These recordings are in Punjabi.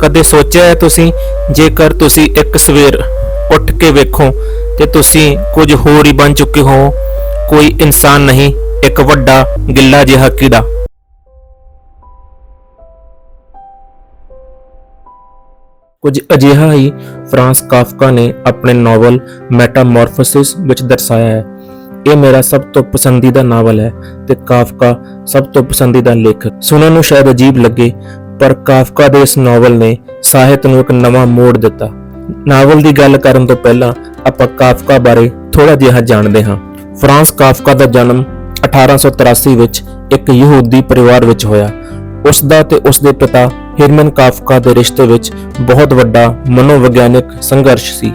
ਕਦੇ ਸੋਚਿਆ ਹੈ ਤੁਸੀਂ? ਜੇਕਰ ਤੁਸੀਂ ਇੱਕ ਸਵੇਰ ਉੱਠ ਕੇ ਵੇਖੋ ਤੇ ਤੁਸੀਂ ਕੁਝ ਹੋਰ ਹੀ ਬਣ ਚੁੱਕੇ ਹੋ। ਕੋਈ ਇਨਸਾਨ ਨਹੀਂ, ਇੱਕ ਵੱਡਾ ਗਿੱਲਾ ਜਿਹਾ ਕੀੜਾ। ਕੁਝ ਅਜਿਹਾ ਹੀ ਫਰਾਂਸ ਕਾਫਕਾ ਨੇ ਆਪਣੇ ਨਾਵਲ ਮੈਟਾਮੋਰਫੋਸਿਸ ਵਿੱਚ ਦਰਸਾਇਆ ਹੈ। ਇਹ ਮੇਰਾ ਸਭ ਤੋਂ ਪਸੰਦੀਦਾ ਨਾਵਲ ਹੈ ਤੇ ਕਾਫਕਾ ਸਭ ਤੋਂ ਪਸੰਦੀਦਾ ਲੇਖਕ। ਸੁਣਨ ਨੂੰ ਸ਼ਾਇਦ ਅਜੀਬ ਲੱਗੇ ਪਰ ਕਾਫਕਾ ਦੇ ਇਸ ਨਾਵਲ ਨੇ ਸਾਹਿਤ ਨੂੰ ਇੱਕ ਨਵਾਂ ਮੋੜ ਦਿੱਤਾ। ਨਾਵਲ ਦੀ ਗੱਲ ਕਰਨ ਤੋਂ ਪਹਿਲਾਂ ਆਪਾਂ ਕਾਫਕਾ ਬਾਰੇ ਥੋੜਾ ਜਿਹਾ ਜਾਣਦੇ ਹਾਂ। ਫਰਾਂਸ ਕਾਫਕਾ ਦਾ ਜਨਮ 1883 ਵਿੱਚ ਇੱਕ ਯਹੂਦੀ ਪਰਿਵਾਰ ਵਿੱਚ ਹੋਇਆ। ਉਸ ਦਾ ਤੇ ਉਸ ਦੇ ਪਿਤਾ ਹਿਰਮਨ ਕਾਫਕਾ ਦੇ ਰਿਸ਼ਤੇ ਵਿੱਚ ਬਹੁਤ ਵੱਡਾ ਮਨੋਵਿਗਿਆਨਕ ਸੰਘਰਸ਼ ਸੀ।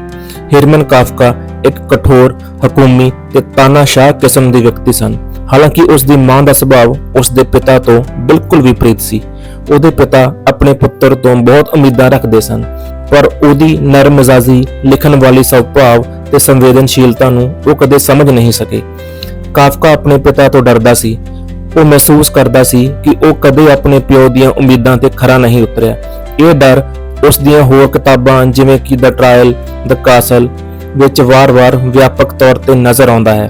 ਹਿਰਮਨ ਕਾਫਕਾ ਇੱਕ ਕਠੋਰ, ਹਕੂਮੀ ਤੇ ਤਾਨਾਸ਼ਾਹ ਕਿਸਮ ਦੇ ਵਿਅਕਤੀ ਸਨ। ਹਾਲਾਂਕਿ ਉਸ ਦੀ ਮਾਂ ਦਾ ਸੁਭਾਅ ਉਸ ਦੇ ਪਿਤਾ ਤੋਂ ਬਿਲਕੁਲ ਵਿਪਰੀਤ ਸੀ। ਉਹਦੇ ਪਿਤਾ ਆਪਣੇ ਪੁੱਤਰ ਤੋਂ ਬਹੁਤ ਉਮੀਦਾਂ ਰੱਖਦੇ ਸਨ, ਪਰ ਉਹਦੀ ਨਰਮ ਲਿਖਣ ਵਾਲੀ ਸੁਭਾਅ ਤੇ ਸੰਵੇਦਨਸ਼ੀਲਤਾ ਨੂੰ ਉਹ ਕਦੇ ਸਮਝ ਨਹੀਂ ਸਕੇ। ਕਾਫਕਾ ਆਪਣੇ ਪਿਤਾ ਤੋਂ ਡਰਦਾ ਸੀ। ਉਹ ਮਹਿਸੂਸ ਕਰਦਾ ਸੀ ਕਿ ਉਹ ਕਦੇ ਆਪਣੇ ਪਿਓ ਦੀਆਂ ਉਮੀਦਾਂ ਤੇ ਖਰਾ ਨਹੀਂ ਉਤਰਿਆ। ਇਹ ਡਰ ਉਸ ਦੀਆਂ ਹੋਰ ਕਿਤਾਬਾਂ ਜਿਵੇਂ ਕਿ ਦ ਟ੍ਰਾਇਲ ਦ ਕਾਸਲ ਵਿੱਚ ਵਾਰ-ਵਾਰ ਵਿਆਪਕ ਤੌਰ ਤੇ ਨਜ਼ਰ ਆਉਂਦਾ ਹੈ।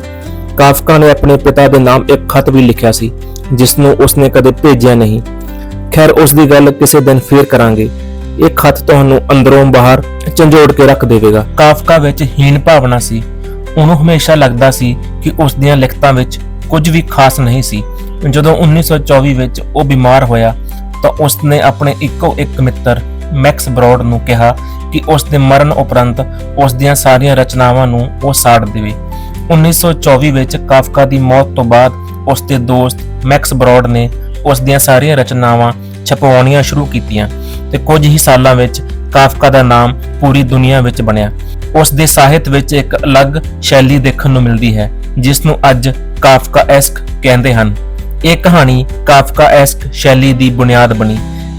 ਕਾਫਕਾ ਨੇ ਆਪਣੇ ਪਿਤਾ ਦੇ ਨਾਮ ਇੱਕ ਖਤ ਵੀ ਲਿਖਿਆ ਸੀ ਜਿਸ ਨੂੰ ਉਸਨੇ ਕਦੇ ਭੇਜਿਆ ਨਹੀਂ। ਖੈਰ, ਉਸ ਦੀ ਗੱਲ ਕਿਸੇ ਦਿਨ ਫੇਰ ਕਰਾਂਗੇ। ਇਹ ਖਤ ਤੁਹਾਨੂੰ ਅੰਦਰੋਂ ਬਾਹਰ ਝੰਜੋੜ ਕੇ ਰੱਖ ਦੇਵੇਗਾ। ਕਾਫਕਾ ਵਿੱਚ ਹੀਣ ਭਾਵਨਾ ਸੀ। ਉਹਨੂੰ ਹਮੇਸ਼ਾ ਲੱਗਦਾ ਸੀ ਕਿ ਉਸ ਦੀਆਂ ਲਿਖਤਾਂ ਵਿੱਚ ਕੁਝ ਵੀ ਖਾਸ ਨਹੀਂ ਸੀ। ਜਦੋਂ 1924 ਵਿੱਚ ਉਹ ਬਿਮਾਰ ਹੋਇਆ, ਤਾਂ ਉਸਨੇ ਆਪਣੇ ਇੱਕੋ ਇੱਕ ਮਿੱਤਰ, ਮੈਕਸ ਬਰੌਡ ਨੂੰ ਕਿਹਾ ਕਿ ਉਸ ਦੇ ਮਰਨ ਉਪਰੰਤ ਉਸ ਦੀਆਂ ਸਾਰੀਆਂ ਰਚਨਾਵਾਂ ਨੂੰ ਉਹ ਸਾੜ ਦੇਵੇ। 1924 ਵਿੱਚ ਕਾਫਕਾ ਦੀ ਮੌਤ ਤੋਂ ਬਾਅਦ ਉਸ ਦੇ ਦੋਸਤ ਮੈਕਸ ਬਰੌਡ ਨੇ ਉਸ ਦੀਆਂ ਸਾਰੀਆਂ ਰਚਨਾਵਾਂ ਛਪਵਾਉਣੀਆਂ ਸ਼ੁਰੂ ਕੀਤੀਆਂ ਤੇ ਕੁਝ ਹੀ ਸਾਲਾਂ ਵਿੱਚ ਕਾਫਕਾ ਦਾ ਨਾਮ ਪੂਰੀ ਦੁਨੀਆ ਵਿੱਚ ਬਣਿਆ। ਉਸ ਦੇ ਸਾਹਿਤ ਵਿੱਚ ਇੱਕ ਅਲੱਗ ਸ਼ੈਲੀ ਦੇਖਣ ਨੂੰ ਮਿਲਦੀ ਹੈ, ਜਿਸ ਨੂੰ ਅੱਜ ਕਾਫਕਾਐਸਕ ਕਹਿੰਦੇ ਹਨ। ਇਹ ਕਹਾਣੀ ਕਾਫਕਾਐਸਕ ਸ਼ੈਲੀ ਦੀ ਬੁਨਿਆਦ ਬਣੀ।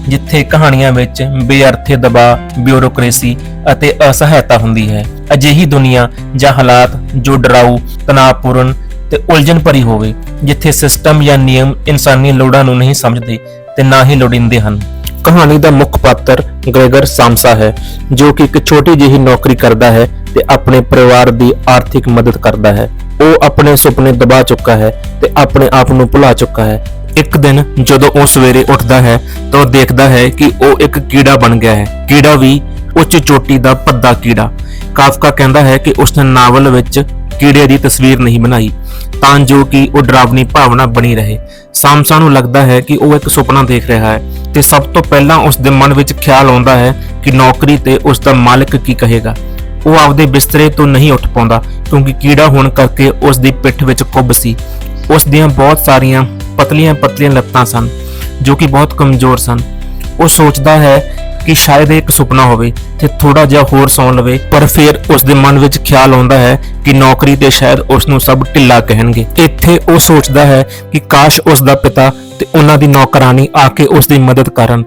ਜਿੱਥੇ ਕਹਾਣੀਆਂ ਵਿੱਚ ਬੇਅਰਥੇ ਦਬਾਅ ਬਿਊਰੋਕ੍ਰੇਸੀ ਅਤੇ ਅਸਹਾਇਤਾ ਹੁੰਦੀ ਹੈ। ਅਜਿਹੀ ਦੁਨੀਆ ਜਾਂ ਹਾਲਾਤ ਜੋ ਡਰਾਊ, ਤਣਾਅਪੂਰਨ ਤੇ ਉਲਝਣ ਭਰੀ ਹੋਵੇ, ਜਿੱਥੇ ਸਿਸਟਮ ਜਾਂ ਨਿਯਮ ਇਨਸਾਨੀ ਲੋੜਾਂ ਨੂੰ ਨਹੀਂ ਸਮਝਦੇ ਤੇ ਨਾ ਹੀ ਲੋੜੀਂਦੇ ਹਨ। ਕਹਾਣੀ ਦਾ ਮੁੱਖ ਪਾਤਰ ਗ੍ਰੈਗਰ ਸਾਮਸਾ ਹੈ, ਜੋ ਕਿ ਇੱਕ ਛੋਟੀ ਜਿਹੀ ਨੌਕਰੀ ਕਰਦਾ ਹੈ ਤੇ ਆਪਣੇ ਪਰਿਵਾਰ ਦੀ ਆਰਥਿਕ ਮਦਦ ਕਰਦਾ ਹੈ। ਉਹ ਆਪਣੇ ਸੁਪਨੇ ਦਬਾ ਚੁੱਕਾ ਹੈ ਤੇ ਆਪਣੇ ਆਪ ਨੂੰ ਭੁਲਾ ਚੁੱਕਾ ਹੈ। ਇੱਕ ਦਿਨ ਜਦੋਂ ਉਹ ਸਵੇਰੇ ਉੱਠਦਾ ਹੈ ਤਾਂ ਉਹ ਦੇਖਦਾ ਹੈ ਕਿ ਉਹ ਇੱਕ ਕੀੜਾ ਬਣ ਗਿਆ ਹੈ। ਕੀੜਾ ਵੀ ਉੱਚ ਚੋਟੀ ਦਾ ਭੱਦਾ ਕੀੜਾ। ਕਾਫਕਾ ਕਹਿੰਦਾ ਹੈ ਕਿ ਉਸਨੇ ਨਾਵਲ ਵਿੱਚ ਕੀੜੇ ਦੀ ਤਸਵੀਰ ਨਹੀਂ ਬਣਾਈ, ਤਾਂ ਜੋ ਕਿ ਉਹ ਡਰਾਵਨੀ ਭਾਵਨਾ ਬਣੀ ਰਹੇ। ਸਾਮਸਾ ਨੂੰ ਲੱਗਦਾ ਹੈ ਕਿ ਉਹ ਇੱਕ ਸੁਪਨਾ ਦੇਖ ਰਿਹਾ ਹੈ ਤੇ ਸਭ ਤੋਂ ਪਹਿਲਾਂ ਉਸ ਦੇ ਮਨ ਵਿੱਚ ਖਿਆਲ ਆਉਂਦਾ ਹੈ ਕਿ ਨੌਕਰੀ ਤੇ ਉਸ ਦਾ ਮਾਲਕ ਕੀ ਕਹੇਗਾ। ਉਹ ਆਪਦੇ ਬਿਸਤਰੇ ਤੋਂ ਨਹੀਂ ਉੱਠ ਪਾਉਂਦਾ, ਕਿਉਂਕਿ ਕੀੜਾ ਹੋਣ ਕਰਕੇ ਉਸ ਦੀ ਪਿੱਠ ਵਿੱਚ ਕੁੱਬ ਸੀ। ਉਸ ਦੀਆਂ ਬਹੁਤ ਸਾਰੀਆਂ ਪਤਲੀਆਂ ਪਤਲੀਆਂ ਲੱਤਾਂ ਸਨ, ਜੋ ਕਿ ਬਹੁਤ ਕਮਜ਼ੋਰ ਸਨ। ਉਹ ਸੋਚਦਾ ਹੈ ਕਿ ਸ਼ਾਇਦ ਇਹ ਇੱਕ ਸੁਪਨਾ ਹੋਵੇ ਤੇ ਥੋੜਾ ਜਿਹਾ ਹੋਰ ਸੌਂ ਲਵੇ, ਪਰ ਫਿਰ ਉਸ ਦੇ ਮਨ ਵਿੱਚ ਖਿਆਲ ਆਉਂਦਾ ਹੈ ਕਿ ਨੌਕਰੀ ਤੇ ਸ਼ਾਇਦ ਉਸ ਨੂੰ ਸਭ ਢਿੱਲਾ ਕਹਿਣਗੇ। ਇੱਥੇ ਉਹ ਸੋਚਦਾ ਹੈ ਕਿ ਕਾਸ਼ ਉਸ ਦਾ ਪਿਤਾ ਤੇ ਉਹਨਾਂ ਦੀ ਨੌਕਰਾਨੀ ਆ ਕੇ ਉਸ ਦੀ ਮਦਦ ਕਰਨ।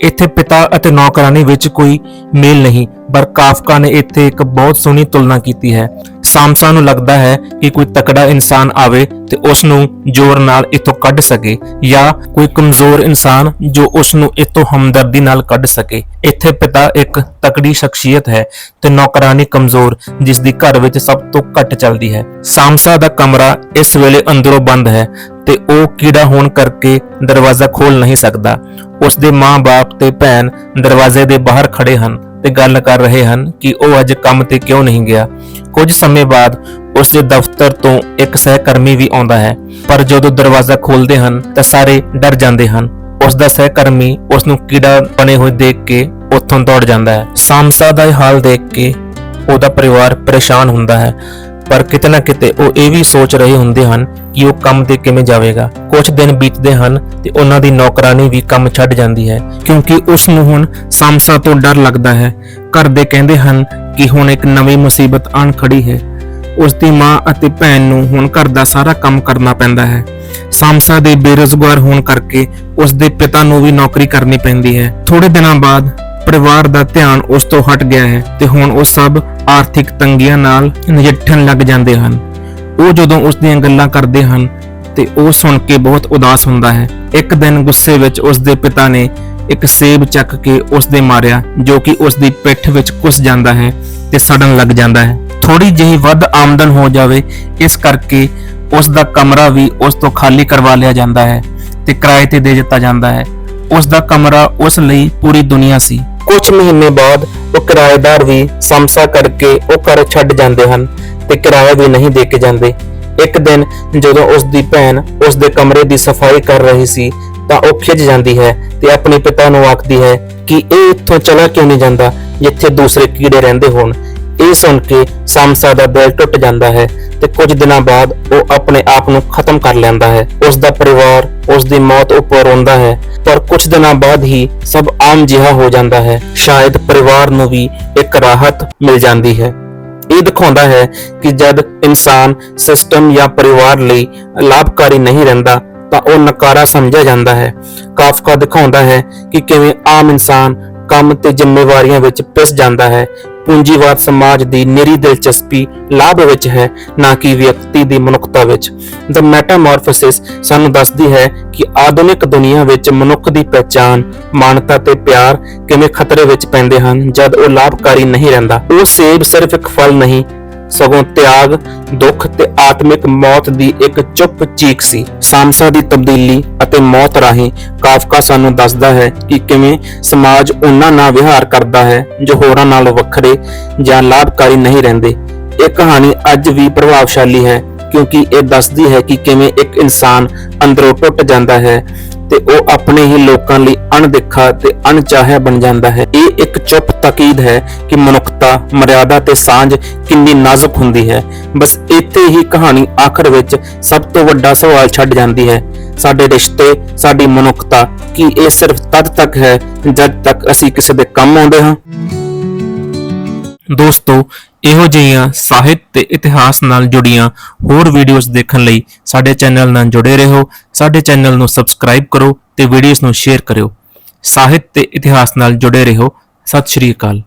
ਇੱਥੇ ਪਿਤਾ ਅਤੇ ਨੌਕਰਾਨੀ ਵਿੱਚ ਕੋਈ ਮੇਲ ਨਹੀਂ, ਪਰ ਕਾਫਕਾ ਨੇ ਇੱਥੇ ਇੱਕ ਬਹੁਤ ਸੋਹਣੀ ਤੁਲਨਾ ਕੀਤੀ ਹੈ। ਸਾਮਸਾ ਨੂੰ ਲੱਗਦਾ ਹੈ ਕਿ ਕੋਈ ਤਕੜਾ ਇਨਸਾਨ ਆਵੇ ਤੇ ਉਸ ਨੂੰ ਜ਼ੋਰ ਨਾਲ ਇਥੋਂ ਕੱਢ ਸਕੇ ਜਾਂ ਕੋਈ ਕਮਜ਼ੋਰ ਇਨਸਾਨ ਜੋ ਉਸ ਨੂੰ ਇਥੋਂ ਹਮਦਰਦੀ ਨਾਲ ਕੱਢ ਸਕੇ। ਇੱਥੇ ਪਿਤਾ ਇੱਕ ਤਕੜੀ ਸ਼ਖਸੀਅਤ ਹੈ ਤੇ ਨੌਕਰਾਨੀ ਕਮਜ਼ੋਰ ਜਿਸ ਦੀ ਘਰ ਵਿੱਚ ਸਭ ਤੋਂ ਘੱਟ ਚੱਲਦੀ ਹੈ। ਸਾਮਸਾ ਦਾ ਕਮਰਾ ਇਸ ਵੇਲੇ ਅੰਦਰੋਂ ਬੰਦ ਹੈ ਤੇ ਉਹ ਕੀੜਾ ਹੋਣ ਕਰਕੇ ਦਰਵਾਜ਼ਾ ਖੋਲ ਨਹੀਂ ਸਕਦਾ। ਉਸ ਦੇ ਮਾਂ-ਬਾਪ ਤੇ ਭੈਣ ਦਰਵਾਜ਼ੇ ਦੇ ਬਾਹਰ ਖੜੇ ਹਨ। ਤੇ ਗੱਲ ਕਰ ਰਹੇ ਹਨ ਕਿ ਉਹ ਅੱਜ ਕੰਮ ਤੇ ਕਿਉਂ ਨਹੀਂ ਗਿਆ। ਕੁਝ ਸਮੇਂ ਬਾਅਦ ਉਸ ਦੇ ਦਫ਼ਤਰ ਤੋਂ ਇੱਕ ਸਹਿਕਰਮੀ ਵੀ ਆਉਂਦਾ ਹੈ। ਪਰ ਜਦੋਂ ਦਰਵਾਜ਼ਾ ਖੋਲਦੇ ਹਨ ਤਾਂ ਸਾਰੇ ਡਰ ਜਾਂਦੇ ਹਨ। ਉਸ ਦਾ ਸਹਿਕਰਮੀ ਉਸ ਨੂੰ ਕੀੜਾ ਬਣੇ ਹੋਏ ਦੇਖ ਕੇ ਉੱਥੋਂ ਦੌੜ ਜਾਂਦਾ ਹੈ। ਸਾਮਸਾ ਦਾ ਹਾਲ ਦੇਖ ਕੇ ਉਹਦਾ ਪਰਿਵਾਰ ਪਰੇਸ਼ਾਨ ਹੁੰਦਾ ਹੈ। ਪਰ ਕਿਤੇ ਨਾ ਕਿਤੇ ਉਹ ਇਹ ਵੀ ਸੋਚ ਰਹੇ ਹੁੰਦੇ ਹਨ ਕਿ ਉਹ ਕੰਮ ਤੇ ਕਿਵੇਂ ਜਾਵੇਗਾ। ਕੁਝ ਦਿਨ ਬੀਤਦੇ ਹਨ ਤੇ ਉਹਨਾਂ ਦੀ ਨੌਕਰਾਨੀ ਵੀ ਕੰਮ ਛੱਡ ਜਾਂਦੀ ਹੈ, ਕਿਉਂਕਿ ਉਸ ਨੂੰ ਹੁਣ ਸਾਮਸਾ ਤੋਂ ਡਰ ਲੱਗਦਾ ਹੈ। ਘਰ ਦੇ ਕਹਿੰਦੇ ਹਨ ਕਿ ਹੁਣ ਇੱਕ ਨਵੀਂ ਮੁਸੀਬਤ ਆਣ ਖੜੀ ਹੈ। ਉਸ ਦੀ ਮਾਂ ਅਤੇ ਭੈਣ ਨੂੰ ਹੁਣ ਘਰ ਦਾ ਸਾਰਾ ਕੰਮ ਕਰਨਾ ਪੈਂਦਾ ਹੈ। ਸਾਮਸਾ ਦੇ ਬੇਰੁਜ਼ਗਾਰ ਹੋਣ ਕਰਕੇ ਉਸ ਦੇ ਪਿਤਾ ਨੂੰ ਵੀ ਨੌਕਰੀ ਕਰਨੀ ਪੈਂਦੀ ਹੈ। ਥੋੜੇ ਦਿਨਾਂ ਬਾਅਦ ਪਰਿਵਾਰ ਦਾ ਧਿਆਨ ਉਸ ਤੋਂ ਹਟ ਗਿਆ ਹੈ ਤੇ ਹੁਣ ਉਹ ਸਭ ਆਰਥਿਕ ਤੰਗੀਆਂ ਨਾਲ ਨਜਿੱਠਣ ਲੱਗ ਜਾਂਦੇ ਹਨ। ਉਹ ਜਦੋਂ ਉਸ ਦੀਆਂ ਗੱਲਾਂ ਕਰਦੇ ਹਨ ਤੇ ਉਹ ਸੁਣ ਕੇ ਬਹੁਤ ਉਦਾਸ ਹੁੰਦਾ ਹੈ। ਇੱਕ ਦਿਨ ਗੁੱਸੇ ਵਿੱਚ ਉਸ ਦੇ ਪਿਤਾ ਨੇ ਇੱਕ ਸੇਬ ਚੱਕ ਕੇ ਉਸ ਦੇ ਮਾਰਿਆ, ਜੋ ਕਿ ਉਸ ਦੀ ਪਿੱਠ ਵਿੱਚ ਘੁਸ ਜਾਂਦਾ ਹੈ ਤੇ ਸੜਨ ਲੱਗ ਜਾਂਦਾ ਹੈ। ਥੋੜੀ ਜਿਹੀ ਵੱਧ ਆਮਦਨ ਹੋ ਜਾਵੇ, ਇਸ ਕਰਕੇ ਉਸ ਦਾ ਕਮਰਾ ਵੀ ਉਸ ਤੋਂ ਖਾਲੀ ਕਰਵਾ ਲਿਆ ਜਾਂਦਾ ਹੈ ਤੇ ਕਿਰਾਏ ਤੇ ਦੇ ਦਿੱਤਾ ਜਾਂਦਾ ਹੈ। ਉਸ ਦਾ ਕਮਰਾ ਉਸ ਲਈ ਪੂਰੀ ਦੁਨੀਆ ਸੀ। ਕੁਝ ਮਹੀਨੇ ਬਾਅਦ ਉਹ ਕਿਰਾਏਦਾਰ ਵੀ ਸਮਸਾ ਕਰਕੇ ਉਹ ਘਰ ਛੱਡ ਜਾਂਦੇ ਹਨ ਤੇ ਕਿਰਾਇਆ ਵੀ ਨਹੀਂ ਦੇ ਕੇ ਜਾਂਦੇ। ਇੱਕ ਦਿਨ ਜਦੋਂ ਉਸ ਦੀ ਭੈਣ ਉਸ ਦੇ ਕਮਰੇ ਦੀ ਸਫ਼ਾਈ ਕਰ ਰਹੀ ਸੀ ਤਾਂ ਉਹ ਖਿੱਚ ਜਾਂਦੀ ਹੈ ਤੇ ਆਪਣੇ ਪਿਤਾ ਨੂੰ ਆਖਦੀ ਹੈ ਕਿ ਇਹ ਇੱਥੋਂ ਚਲਾ ਕਿਉਂ ਨਹੀਂ ਜਾਂਦਾ, ਜਿੱਥੇ ਦੂਸਰੇ ਕੀੜੇ ਰਹਿੰਦੇ ਹੋਣ। ਇਹ ਸੁਣ ਕੇ ਸਮਸਾ ਦਾ ਦਿਲ ਟੁੱਟ ਜਾਂਦਾ ਹੈ ਤੇ ਕੁਝ ਦਿਨਾਂ ਬਾਅਦ ਉਹ ਆਪਣੇ ਆਪ ਨੂੰ ਖਤਮ ਕਰ ਲੈਂਦਾ ਹੈ। ਉਸ ਦਾ ਪਰਿਵਾਰ, ਉਸ ਦੀ ਮੌਤ ਉੱਪਰ ਰੋਂਦਾ ਹੈ, ਪਰ ਕੁਝ ਦਿਨਾਂ ਬਾਅਦ ਹੀ ਸਭ ਆਮ ਜਿਹਾ ਹੋ ਜਾਂਦਾ ਹੈ। ਸ਼ਾਇਦ ਪਰਿਵਾਰ ਨੂੰ ਵੀ ਇੱਕ ਰਾਹਤ ਮਿਲ ਜਾਂਦੀ ਹੈ। ਇਹ ਦਿਖਾਉਂਦਾ ਹੈ ਕਿ ਜਦ ਇਨਸਾਨ ਸਿਸਟਮ ਜਾਂ ਪਰਿਵਾਰ ਲਈ ਲਾਭਕਾਰੀ ਨਹੀਂ ਰਹਿੰਦਾ, ਤਾਂ ਉਹ ਨਕਾਰਾ ਸਮਝਿਆ ਜਾਂਦਾ ਹੈ। ਕਾਫਕਾ ਦਿਖਾਉਂਦਾ ਹੈ ਕਿ ਕਿਵੇਂ ਆਮ ਇਨਸਾਨ ਕੰਮ ਤੇ ਜ਼ਿੰਮੇਵਾਰੀਆਂ ਵਿੱਚ ਪਿਸ ਜਾਂਦਾ ਹੈ। ਪੂੰਜੀਵਾਦ ਸਮਾਜ ਦੀ ਨਿਰੀ ਦਿਲਚਸਪੀ ਲਾਭ ਵਿੱਚ ਹੈ, ਨਾ ਕਿ ਵਿਅਕਤੀ ਦੀ ਮਨੁੱਖਤਾ ਵਿੱਚ। ਦ ਮੈਟਾਮੋਰਫੋਸਿਸ ਸਾਨੂੰ ਦੱਸਦੀ ਹੈ ਕਿ ਆਧੁਨਿਕ ਦੁਨੀਆ ਵਿੱਚ ਮਨੁੱਖ ਦੀ ਪਛਾਣ ਮਾਨਤਾ ਤੇ ਪਿਆਰ ਕਿਵੇਂ ਖਤਰੇ ਵਿੱਚ ਪੈਂਦੇ ਹਨ, ਜਦ ਉਹ ਲਾਭਕਾਰੀ ਨਹੀਂ ਰਹਿੰਦਾ। ਉਹ ਸੇਬ ਸਿਰਫ ਇੱਕ ਫਲ ਨਹੀਂ ਸਗੋਂ ਤਿਆਗ, ਦੁੱਖ ਤੇ ਆਤਮਿਕ ਮੌਤ ਦੀ ਇੱਕ ਚੁੱਪ ਚੀਕ ਸੀ। ਸਾਮਸਾ ਦੀ ਤਬਦੀਲੀ ਅਤੇ ਮੌਤ ਰਾਹੀਂ ਕਾਫਕਾ ਸਾਨੂੰ ਦੱਸਦਾ ਹੈ ਕਿ ਕਿਵੇਂ ਸਮਾਜ ਉਹਨਾਂ ਨਾਲ ਵਿਹਾਰ ਕਰਦਾ ਹੈ ਜੋ ਹੋਰਾਂ ਨਾਲ ਵੱਖਰੇ ਜਾਂ ਲਾਭਕਾਰੀ ਨਹੀਂ ਰਹਿੰਦੇ। ਇਹ ਕਹਾਣੀ ਅੱਜ ਵੀ ਪ੍ਰਭਾਵਸ਼ਾਲੀ ਹੈ ਕਿਉਂਕਿ ਇਹ ਦੱਸਦੀ ਹੈ ਕਿ ਕਿਵੇਂ ਇੱਕ ਇਨਸਾਨ ਅੰਦਰੋਂ ਟੁੱਟ ਜਾਂਦਾ ਹੈ ਤੇ ਉਹ ਆਪਣੇ ਹੀ ਲੋਕਾਂ ਲਈ ਅਣਦੇਖਾ ਤੇ ਅਣਚਾਹਿਆ ਬਣ ਜਾਂਦਾ ਹੈ। ਇਹ ਇੱਕ ਚੁੱਪ ਤਾਕੀਦ ਹੈ ਕਿ ਮਨੁੱਖਤਾ, ਮਰਿਆਦਾ ਤੇ ਸਾਂਝ ਕਿੰਨੀ ਨਾਜ਼ੁਕ ਹੁੰਦੀ ਹੈ। ਬਸ ਇੱਥੇ ਹੀ ਕਹਾਣੀ ਆਖਰ ਵਿੱਚ ਸਭ ਤੋਂ ਵੱਡਾ ਸਵਾਲ ਛੱਡ ਜਾਂਦੀ ਹੈ, ਸਾਡੇ ਰਿਸ਼ਤੇ, ਸਾਡੀ ਮਨੁੱਖਤਾ, ਕੀ ਇਹ ਸਿਰਫ ਤਦ ਤੱਕ ਹੈ ਜਦ ਤੱਕ ਅਸੀਂ ਕਿਸੇ ਦੇ ਕੰਮ ਆਉਂਦੇ ਹਾਂ? ਦੋਸਤੋ ਇਹੋ ਜਿਹੀਆਂ ਸਾਹਿਤ ਤੇ ਇਤਿਹਾਸ ਨਾਲ ਜੁੜੀਆਂ ਹੋਰ ਵੀਡੀਓਜ਼ ਦੇਖਣ ਲਈ ਸਾਡੇ ਚੈਨਲ ਨਾਲ ਜੁੜੇ ਰਹੋ। ਸਾਡੇ ਚੈਨਲ ਨੂੰ ਸਬਸਕ੍ਰਾਈਬ ਕਰੋ ਤੇ ਵੀਡੀਓਜ਼ ਨੂੰ ਸ਼ੇਅਰ ਕਰਿਓ। ਸਾਹਿਤ ਤੇ ਇਤਿਹਾਸ ਨਾਲ ਜੁੜੇ ਰਹੋ। ਸਤਿ ਸ਼੍ਰੀ ਅਕਾਲ।